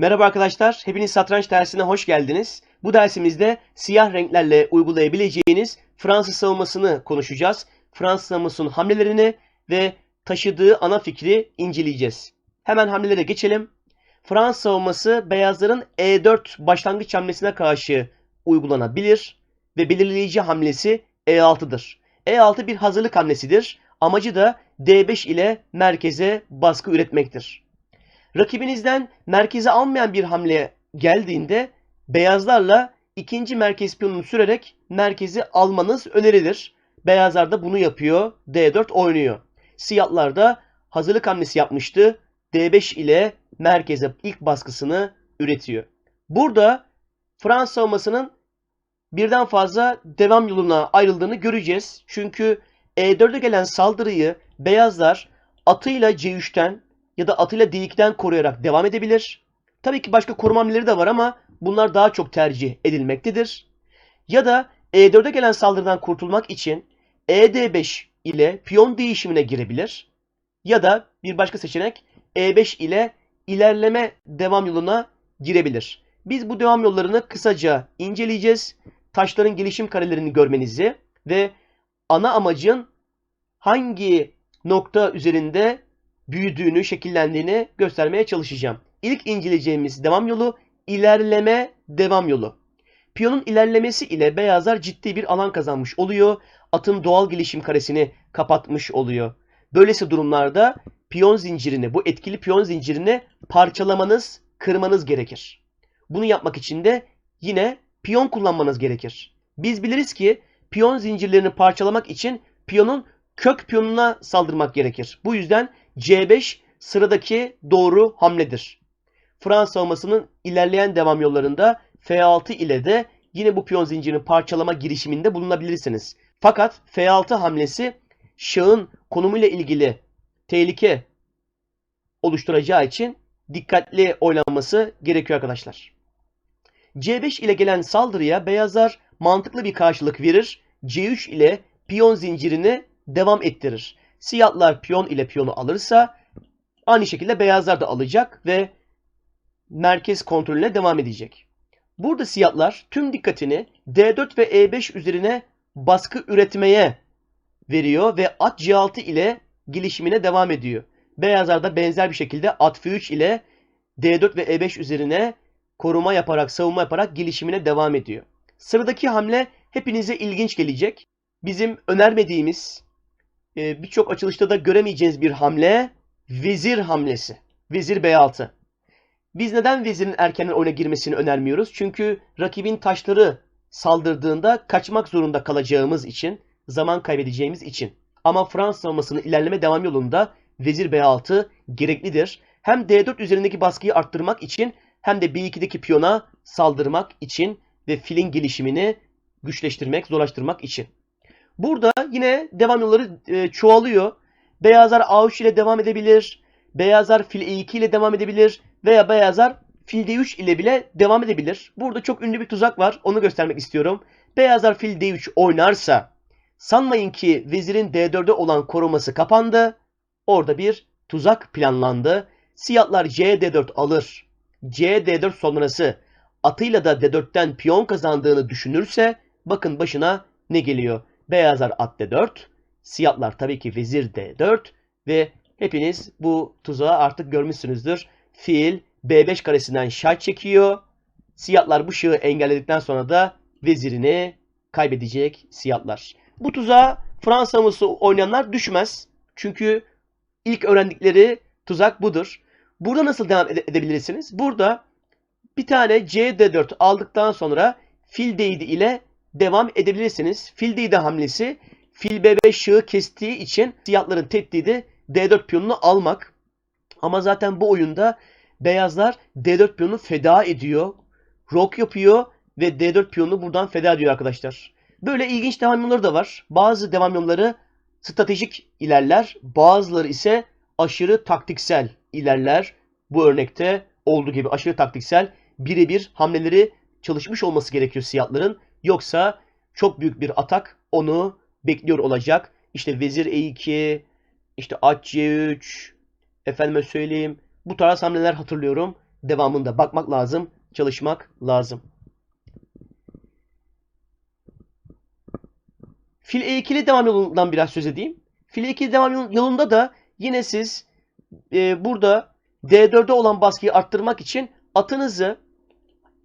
Merhaba arkadaşlar, hepiniz satranç dersine hoş geldiniz. Bu dersimizde siyah renklerle uygulayabileceğiniz Fransız savunmasını konuşacağız. Fransız savunmasının hamlelerini ve taşıdığı ana fikri inceleyeceğiz. Hemen hamlelere geçelim. Fransız savunması beyazların E4 başlangıç hamlesine karşı uygulanabilir ve belirleyici hamlesi E6'dır. E6 bir hazırlık hamlesidir. Amacı da D5 ile merkeze baskı üretmektir. Rakibinizden merkeze almayan bir hamle geldiğinde beyazlarla ikinci merkez piyonunu sürerek merkezi almanız önerilir. Beyazlar da bunu yapıyor. D4 oynuyor. Siyahlar da hazırlık hamlesi yapmıştı. D5 ile merkeze ilk baskısını üretiyor. Burada Fransız savunmasının birden fazla devam yoluna ayrıldığını göreceğiz. Çünkü E4'e gelen saldırıyı beyazlar atıyla C3'ten ya da atıyla D2'den koruyarak devam edebilir. Tabii ki başka koruma hamleleri de var ama bunlar daha çok tercih edilmektedir. Ya da E4'e gelen saldırıdan kurtulmak için ED5 ile piyon değişimine girebilir. Ya da bir başka seçenek E5 ile ilerleme devam yoluna girebilir. Biz bu devam yollarını kısaca inceleyeceğiz. Taşların gelişim karelerini görmenizi ve ana amacın hangi nokta üzerinde büyüdüğünü, şekillendiğini göstermeye çalışacağım. İlk inceleyeceğimiz devam yolu ilerleme devam yolu. Piyonun ilerlemesi ile beyazlar ciddi bir alan kazanmış oluyor. Atın doğal gelişim karesini kapatmış oluyor. Böylesi durumlarda piyon zincirini, bu etkili piyon zincirini parçalamanız, kırmanız gerekir. Bunu yapmak için de yine piyon kullanmanız gerekir. Biz biliriz ki piyon zincirlerini parçalamak için piyonun kök piyonuna saldırmak gerekir. Bu yüzden C5 sıradaki doğru hamledir. Fransız savunmasının ilerleyen devam yollarında F6 ile de yine bu piyon zincirini parçalama girişiminde bulunabilirsiniz. Fakat F6 hamlesi şahın konumuyla ilgili tehlike oluşturacağı için dikkatli oynanması gerekiyor arkadaşlar. C5 ile gelen saldırıya beyazlar mantıklı bir karşılık verir. C3 ile piyon zincirini devam ettirir. Siyahlar piyon ile piyonu alırsa aynı şekilde beyazlar da alacak ve merkez kontrolüne devam edecek. Burada siyahlar tüm dikkatini D4 ve E5 üzerine baskı üretmeye veriyor ve at C6 ile gelişimine devam ediyor. Beyazlar da benzer bir şekilde at F3 ile D4 ve E5 üzerine koruma yaparak, savunma yaparak gelişimine devam ediyor. Sıradaki hamle hepinize ilginç gelecek. Bizim önermediğimiz, e, birçok açılışta da göremeyeceğiniz bir hamle vezir hamlesi. Vezir B6. Biz neden vezirin erkenden oyuna girmesini önermiyoruz? Çünkü rakibin taşları saldırdığında kaçmak zorunda kalacağımız için, zaman kaybedeceğimiz için. Ama Fransız savunmasının ilerleme devam yolunda vezir B6 gereklidir. Hem D4 üzerindeki baskıyı arttırmak için hem de B2'deki piyona saldırmak için ve filin gelişimini güçleştirmek, zorlaştırmak için. Burada yine devam yolları e, çoğalıyor. Beyazlar A3 ile devam edebilir. Beyazlar fil E2 ile devam edebilir. Veya beyazlar fil D3 ile bile devam edebilir. Burada çok ünlü bir tuzak var. Onu göstermek istiyorum. Beyazlar fil D3 oynarsa sanmayın ki vezirin D4'e olan koruması kapandı. Orada bir tuzak planlandı. Siyahlar CD4 alır. CD4 sonrası atıyla da D4'ten piyon kazandığını düşünürse bakın başına ne geliyor? Beyazlar at D4, siyahlar tabii ki vezir D4 ve hepiniz bu tuzağı artık görmüşsünüzdür. Fil B5 karesinden şah çekiyor. Siyahlar bu şahı engelledikten sonra da vezirini kaybedecek siyahlar. Bu tuzağa Fransa savunması oynayanlar düşmez. Çünkü ilk öğrendikleri tuzak budur. Burada nasıl devam ede- edebilirsiniz? Burada bir tane CD4 aldıktan sonra fil D7 ile devam edebilirsiniz. Fil D7 hamlesi fil B5 şahı kestiği için siyahların tehdidi D4 piyonunu almak. Ama zaten bu oyunda beyazlar D4 piyonunu feda ediyor. Rok yapıyor ve D4 piyonunu buradan feda ediyor arkadaşlar. Böyle ilginç devam yolları da var. Bazı devam yolları stratejik ilerler. Bazıları ise aşırı taktiksel ilerler. Bu örnekte olduğu gibi aşırı taktiksel birebir hamleleri çalışmış olması gerekiyor siyahların. Yoksa çok büyük bir atak onu bekliyor olacak. İşte vezir E2, işte at C3, efendime söyleyeyim bu tarz hamleler hatırlıyorum. devamında bakmak lazım, çalışmak lazım. Fil E2'li devam yolundan biraz söz edeyim. Fil E2'li devam yolunda da yine siz e, burada D4'e olan baskıyı arttırmak için atınızı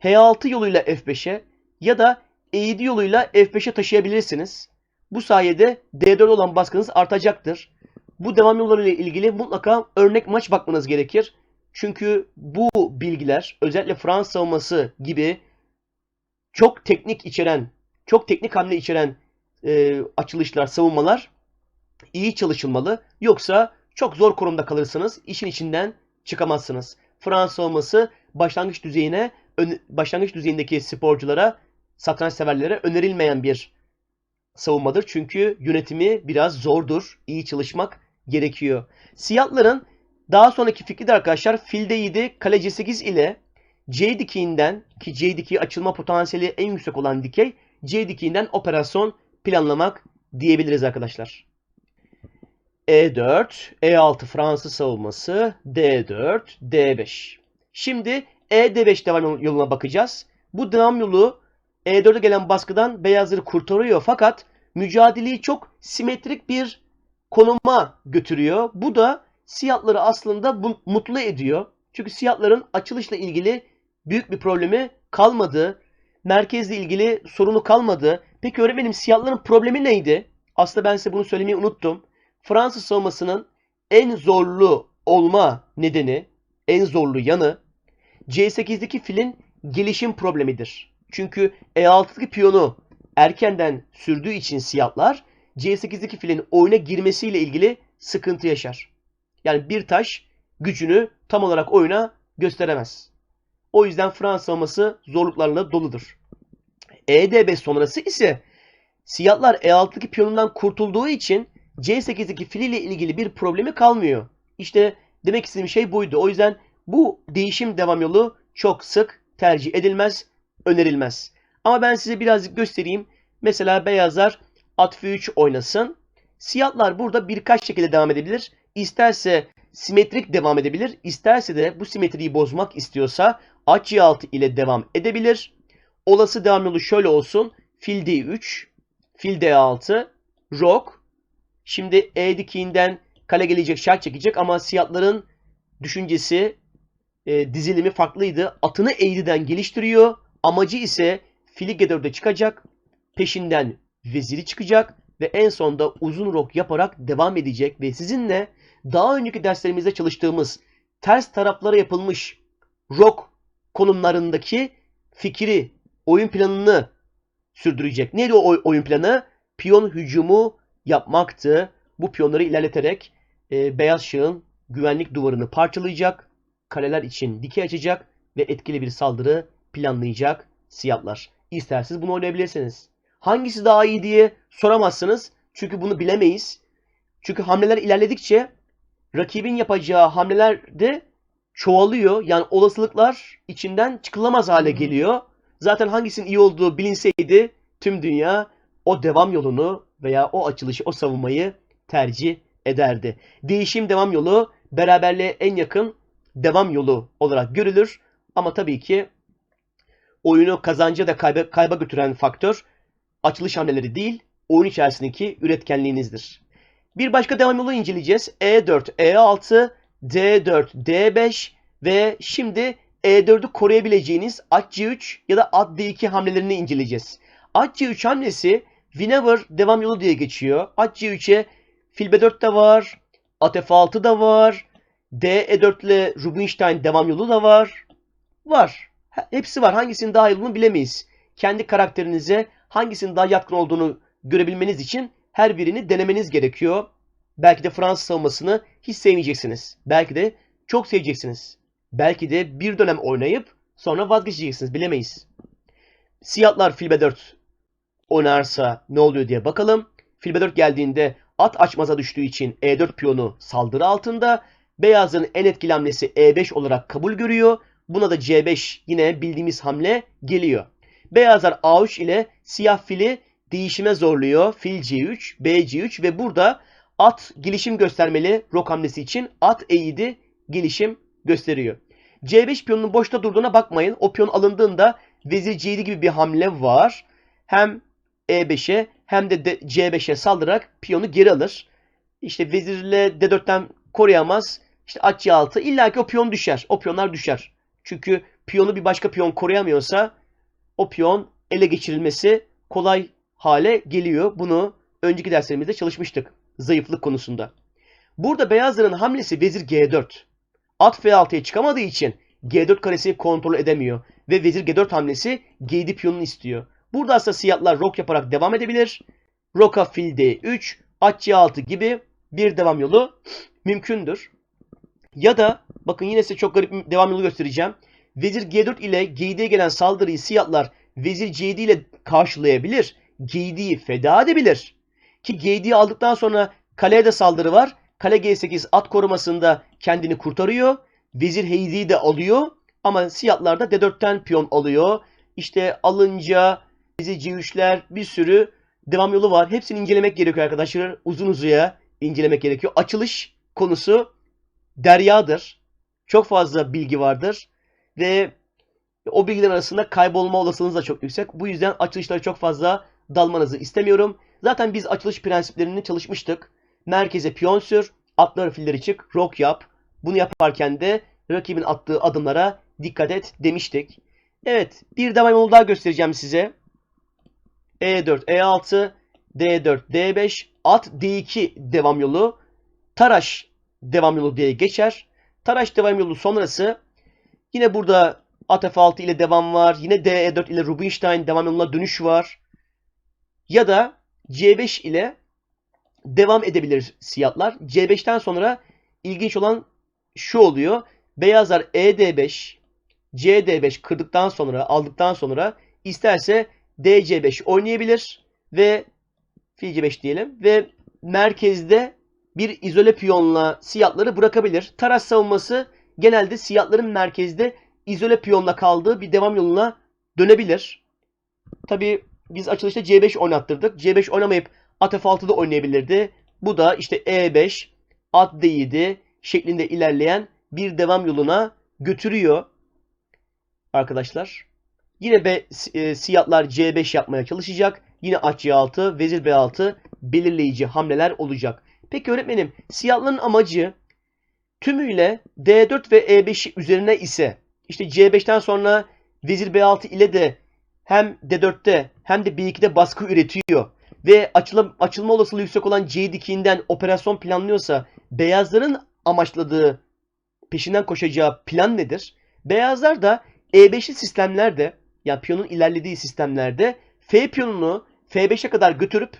H6 yoluyla F5'e ya da E7 yoluyla F5'e taşıyabilirsiniz. Bu sayede D4 olan baskınız artacaktır. Bu devam yolları ilgili mutlaka örnek maç bakmanız gerekir. Çünkü bu bilgiler özellikle Fransız savunması gibi çok teknik içeren, çok teknik hamle içeren e, açılışlar, savunmalar iyi çalışılmalı. Yoksa çok zor konumda kalırsınız. işin içinden çıkamazsınız. Fransız savunması başlangıç düzeyine başlangıç düzeyindeki sporculara, satranç severlere önerilmeyen bir savunmadır. Çünkü yönetimi biraz zordur. İyi çalışmak gerekiyor. Siyahların daha sonraki fikri de arkadaşlar fil d7 kale c8 ile c dikiğinden ki c dikiği açılma potansiyeli en yüksek olan dikey c dikiğinden operasyon planlamak diyebiliriz arkadaşlar. E4, E6 Fransız savunması, D4, D5. Şimdi E5 devam yoluna bakacağız. Bu devam yolu E4'e gelen baskıdan beyazları kurtarıyor fakat mücadeleyi çok simetrik bir konuma götürüyor. Bu da siyahları aslında mutlu ediyor. Çünkü siyahların açılışla ilgili büyük bir problemi kalmadı. Merkezle ilgili sorunu kalmadı. Peki öğretmenim siyahların problemi neydi? Aslında ben size bunu söylemeyi unuttum. Fransız savunmasının en zorlu olma nedeni, en zorlu yanı C8'deki filin gelişim problemidir. Çünkü E6'daki piyonu erkenden sürdüğü için siyahlar C8'deki filin oyuna girmesiyle ilgili sıkıntı yaşar. Yani bir taş gücünü tam olarak oyuna gösteremez. O yüzden Fransız savunması zorluklarla doludur. EDB sonrası ise siyahlar E6'daki piyonundan kurtulduğu için C8'deki fil ile ilgili bir problemi kalmıyor. İşte demek istediğim şey buydu. O yüzden bu değişim devam yolu çok sık tercih edilmez, önerilmez. Ama ben size birazcık göstereyim. Mesela beyazlar at f3 oynasın. Siyahlar burada birkaç şekilde devam edebilir. İsterse simetrik devam edebilir. İsterse de bu simetriyi bozmak istiyorsa at c6 ile devam edebilir. Olası devam yolu şöyle olsun. Fil d3, fil d6, rok. Şimdi e dikiğinden kale gelecek, şah çekecek ama siyahların düşüncesi, e, dizilimi farklıydı. Atını eğriden geliştiriyor. Amacı ise fili g4'e çıkacak. Peşinden veziri çıkacak ve en sonda uzun rok yaparak devam edecek ve sizinle daha önceki derslerimizde çalıştığımız ters taraflara yapılmış rok konumlarındaki fikri, oyun planını sürdürecek. Neydi o oyun planı? Piyon hücumu yapmaktı. Bu piyonları ilerleterek e, beyaz şahın güvenlik duvarını parçalayacak, kaleler için dikey açacak ve etkili bir saldırı planlayacak siyahlar. İsterseniz bunu oynayabilirsiniz. Hangisi daha iyi diye soramazsınız. Çünkü bunu bilemeyiz. Çünkü hamleler ilerledikçe rakibin yapacağı hamleler de çoğalıyor. Yani olasılıklar içinden çıkılamaz hale geliyor. Zaten hangisinin iyi olduğu bilinseydi tüm dünya o devam yolunu veya o açılışı, o savunmayı tercih ederdi. Değişim devam yolu beraberliğe en yakın devam yolu olarak görülür. Ama tabii ki oyunu kazanca da kayba, kayba götüren faktör açılış hamleleri değil, oyun içerisindeki üretkenliğinizdir. Bir başka devam yolu inceleyeceğiz. E4, E6, D4, D5 ve şimdi E4'ü koruyabileceğiniz at C3 ya da at D2 hamlelerini inceleyeceğiz. At C3 hamlesi whenever devam yolu diye geçiyor. At C3'e fil B4 de var, at F6 da var, D E4 ile Rubinstein devam yolu da var. Var. Hepsi var. Hangisinin daha iyi olduğunu bilemeyiz. Kendi karakterinize hangisinin daha yatkın olduğunu görebilmeniz için her birini denemeniz gerekiyor. Belki de Fransız savunmasını hiç sevmeyeceksiniz. Belki de çok seveceksiniz. Belki de bir dönem oynayıp sonra vazgeçeceksiniz. Bilemeyiz. Siyahlar fil B4 oynarsa ne oluyor diye bakalım. Fil B4 geldiğinde at açmaza düştüğü için E4 piyonu saldırı altında. Beyazın en etkili hamlesi E5 olarak kabul görüyor. Buna da C5 yine bildiğimiz hamle geliyor. Beyazlar A3 ile siyah fili değişime zorluyor. Fil C3, B C3 ve burada at gelişim göstermeli rok hamlesi için at E7 gelişim gösteriyor. C5 piyonunun boşta durduğuna bakmayın. O piyon alındığında vezir C7 gibi bir hamle var. Hem E5'e hem de D- C5'e saldırarak piyonu geri alır. İşte vezirle D4'ten koruyamaz. İşte at C6 illa ki o piyon düşer. O piyonlar düşer. Çünkü piyonu bir başka piyon koruyamıyorsa o piyon ele geçirilmesi kolay hale geliyor. Bunu önceki derslerimizde çalışmıştık zayıflık konusunda. Burada beyazların hamlesi vezir G4. At F6'ya çıkamadığı için G4 karesini kontrol edemiyor ve vezir G4 hamlesi G7 piyonunu istiyor. Burada aslında siyahlar rok yaparak devam edebilir. Roka fil D3, at C6 gibi bir devam yolu mümkündür. Ya da bakın yine size çok garip bir devam yolu göstereceğim. Vezir G4 ile G7'ye gelen saldırıyı siyahlar vezir C7 ile karşılayabilir. G7'yi feda edebilir. Ki G7'yi aldıktan sonra kaleye de saldırı var. Kale G8 at korumasında kendini kurtarıyor. Vezir H7'yi de alıyor. Ama siyahlar da D4'ten piyon alıyor. İşte alınca vezir C3'ler bir sürü devam yolu var. Hepsini incelemek gerekiyor arkadaşlar. Uzun uzuya incelemek gerekiyor. Açılış konusu deryadır. Çok fazla bilgi vardır. Ve o bilgiler arasında kaybolma olasılığınız da çok yüksek. Bu yüzden açılışlara çok fazla dalmanızı istemiyorum. Zaten biz açılış prensiplerini çalışmıştık. Merkeze piyon sür, atları filleri çık, rok yap. Bunu yaparken de rakibin attığı adımlara dikkat et demiştik. Evet, bir devam yolu daha göstereceğim size. E4, E6, D4, D5, at D2 devam yolu. Taraş devam yolu diye geçer. Taraş devam yolu sonrası yine burada at F6 ile devam var. Yine D4 ile Rubinstein devam yoluna dönüş var. Ya da C5 ile devam edebilir siyahlar. C5'ten sonra ilginç olan şu oluyor. Beyazlar E ED5, CD5 kırdıktan sonra, aldıktan sonra isterse DC5 oynayabilir ve fil C5 diyelim ve merkezde bir izole piyonla siyahları bırakabilir. Taras savunması genelde siyahların merkezde izole piyonla kaldığı bir devam yoluna dönebilir. Tabi biz açılışta C5 oynattırdık. C5 oynamayıp at F6'da oynayabilirdi. Bu da işte E5, at D7 şeklinde ilerleyen bir devam yoluna götürüyor arkadaşlar. Yine be, e, siyahlar C5 yapmaya çalışacak. Yine at C6, vezir B6 belirleyici hamleler olacak. Peki öğretmenim siyahların amacı tümüyle D4 ve E5 üzerine ise işte C5'ten sonra vezir B6 ile de hem D4'te hem de B2'de baskı üretiyor ve açılma, açılma olasılığı yüksek olan C dikiğinden operasyon planlıyorsa beyazların amaçladığı peşinden koşacağı plan nedir? Beyazlar da E5'li sistemlerde yani piyonun ilerlediği sistemlerde F piyonunu F5'e kadar götürüp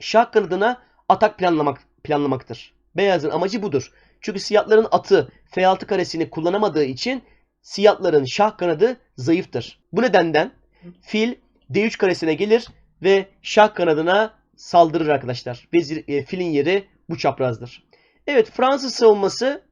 şah kanadına atak planlamak planlamaktır. Beyazın amacı budur. Çünkü siyahların atı F6 karesini kullanamadığı için siyahların şah kanadı zayıftır. Bu nedenden fil D3 karesine gelir ve şah kanadına saldırır arkadaşlar. Vezir, e, filin yeri bu çaprazdır. Evet Fransız savunması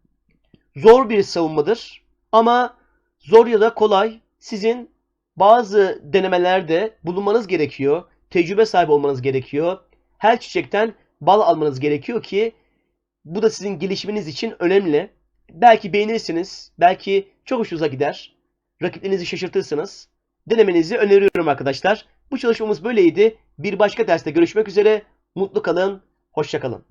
zor bir savunmadır. Ama zor ya da kolay sizin bazı denemelerde bulunmanız gerekiyor. Tecrübe sahibi olmanız gerekiyor. Her çiçekten bal almanız gerekiyor ki bu da sizin gelişiminiz için önemli. Belki beğenirsiniz. Belki çok hoşunuza gider. Rakiplerinizi şaşırtırsınız. Denemenizi öneriyorum arkadaşlar. Bu çalışmamız böyleydi. Bir başka derste görüşmek üzere. Mutlu kalın. Hoşça kalın.